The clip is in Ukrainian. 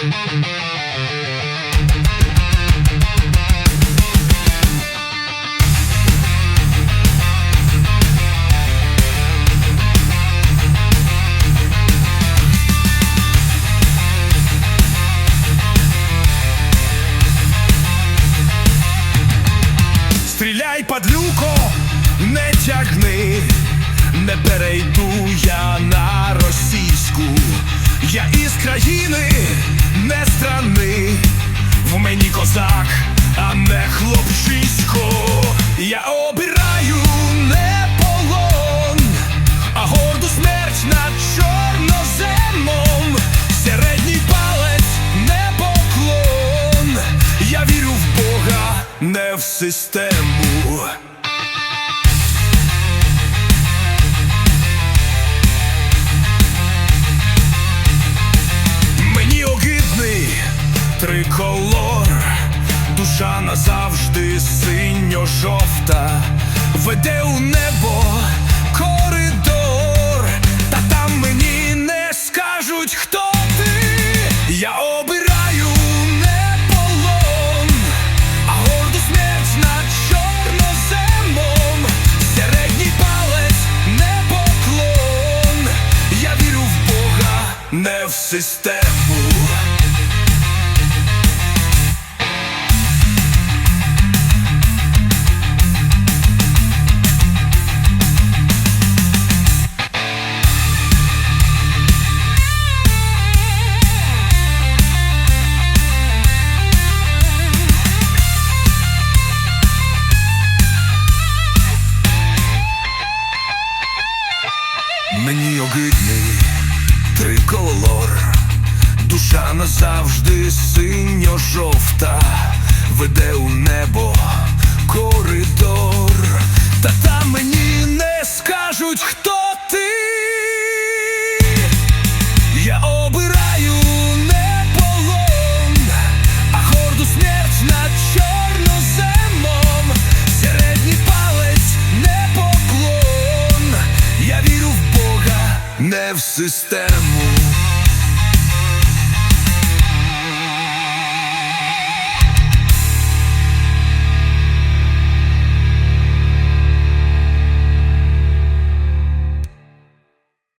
Стріляй, падлюко, не тягни, не перейду я. Я із країни, не страни, в мені козак, а не хлопчисько. Я обираю не полон, а горду смерть над чорноземом. Середній палець не поклон. Я вірю в Бога, не в систему. Триколор, душа назавжди синьо-жовта, веде у небо коридор, та там мені не скажуть, хто ти. Я обираю не а горду смерть над чорноземом. Середній палець не поклон. Я вірю в Бога, не в систему. Мені огидний триколор, душа назавжди синьо-жовта, веде у небо в систему.